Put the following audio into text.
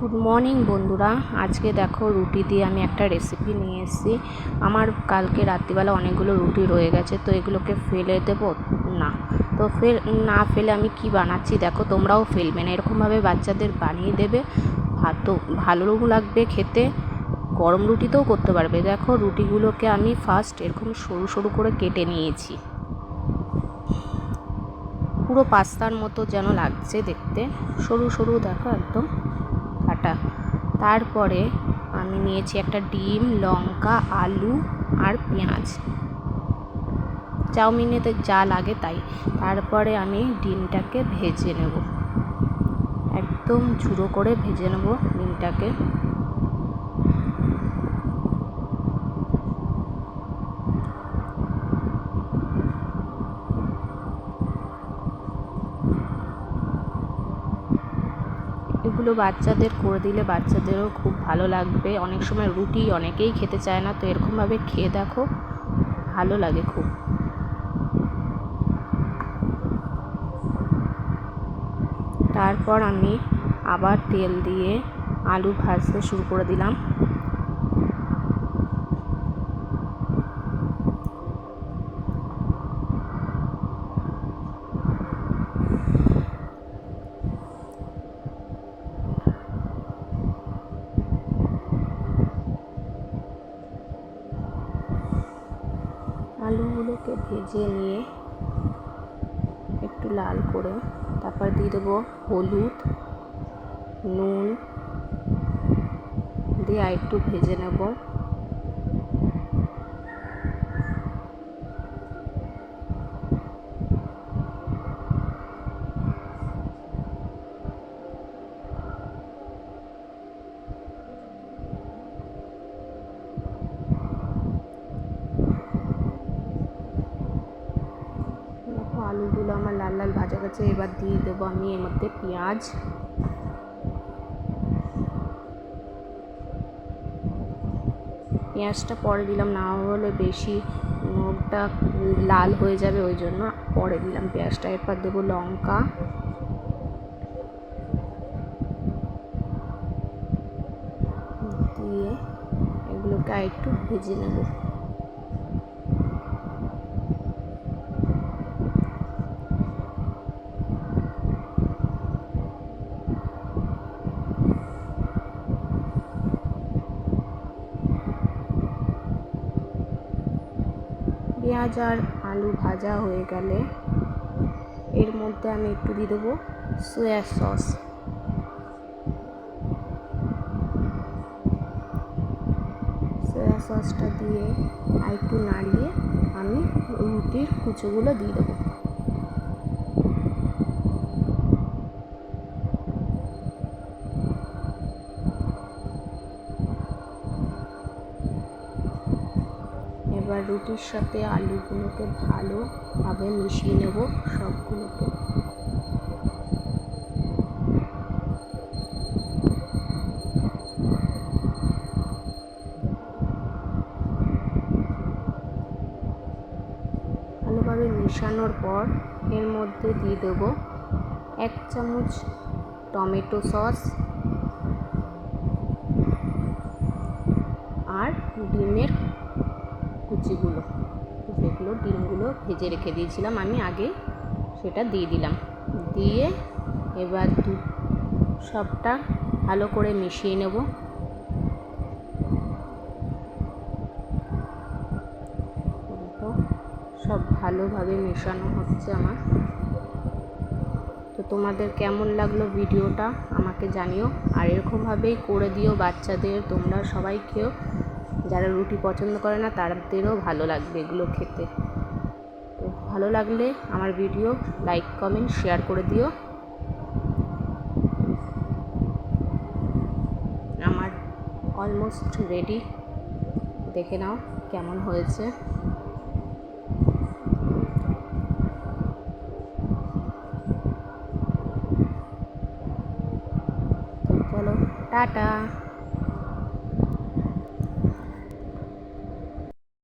Good morning বন্ধুরা। আজকে দেখো রুটি দিয়ে আমি একটা রেসিপি নিয়ে এসেছি। আমার কালকে রাত্রিবেলা অনেকগুলো রুটি রয়ে গেছে, তো এগুলোকে ফেলে দেবো? না। তো ফেল, না ফেলে আমি কি বানাচ্ছি? দেখো, তোমরাও ফেলবে না। এরকমভাবে বাচ্চাদের বানিয়ে দেবে। ভাতও ভালো লাগবে খেতে। গরম রুটিতেও করতে পারবে। দেখো, রুটিগুলোকে আমি ফার্স্ট এরকম সরু সরু করে কেটে নিয়েছি। পুরো পাস্তার মতো যেন লাগছে দেখতে। সরু সরু দেখো একদম। কাটা তারপরে আমি নিয়েছি একটা ডিম, লঙ্কা, আলু আর পেঁয়াজ। চাউমিনেতে যা লাগে তাই। তারপরে আমি ডিমটাকে ভেজে নেব। একদম ঝুড়ো করে ভেজে নেব ডিমটাকে। এগুলো বাচ্চাদের করে দিলে বাচ্চাদেরও খুব ভালো লাগবে। অনেক সময় রুটি অনেকেই খেতে চায় না, তো এরকমভাবে খেয়ে দেখো, ভালো লাগে খুব। তারপর আমি আবার তেল দিয়ে আলু ভাজতে শুরু করে দিলাম। আলুগুলোকে ভেজে নিয়ে একটু লাল করে, তারপর দিয়ে দেবো হলুদ, নুন, দিয়ে একটু ভেজে নেব। আলুগুলো আমার লাল লাল ভাজা গেছে, এবার দিয়ে দেবো আমি এর মধ্যে পেঁয়াজ। পেঁয়াজটা পরে দিলাম, না হলে বেশি মুখটা লাল হয়ে যাবে, ওই জন্য পরে দিলাম পেঁয়াজটা। এরপর দেবো লঙ্কা। দিয়ে এগুলোকে একটু ভেজে নেব। পেঁয়াজ আর আলু ভাজা হয়ে গেলে এর মধ্যে আমি একটু দিয়ে দেবো সোয়া সস সোয়া সসটা দিয়ে আর একটু নাড়িয়ে আমি রুটির কুচোগুলো দিয়ে দেবো। এবার রুটির সাথে আলুগুলোকে ভালোভাবে মিশিয়ে নেব সবগুলোকে। ভালোভাবে মিশানোর পর এর মধ্যে দিয়ে দেবো এক চামচ টমেটো সস আর ডিমের কুচিগুলো। যেগুলো ডিমগুলো ভেজে রেখে দিয়েছিলাম। আমি আগে সেটা দিয়ে দিলাম। দিয়ে এবার দুধ সবটা ভালো করে মিশিয়ে নেব। সব ভালোভাবে মেশানো হচ্ছে আমার। তো তোমাদের কেমন লাগল ভিডিওটা আমাকে জানিও। আর এরকমভাবেই করে দিও বাচ্চাদের। তোমরা সবাই খেও যারা রুটি পছন্দ করে না, তাদেরও ভালো লাগবে এগুলো খেতে। তো ভালো লাগলে আমার ভিডিও লাইক, কমেন্ট, শেয়ার করে দিও। আমার অলমোস্ট রেডি। দেখে নাও কেমন হয়েছে। চলো, টাটা।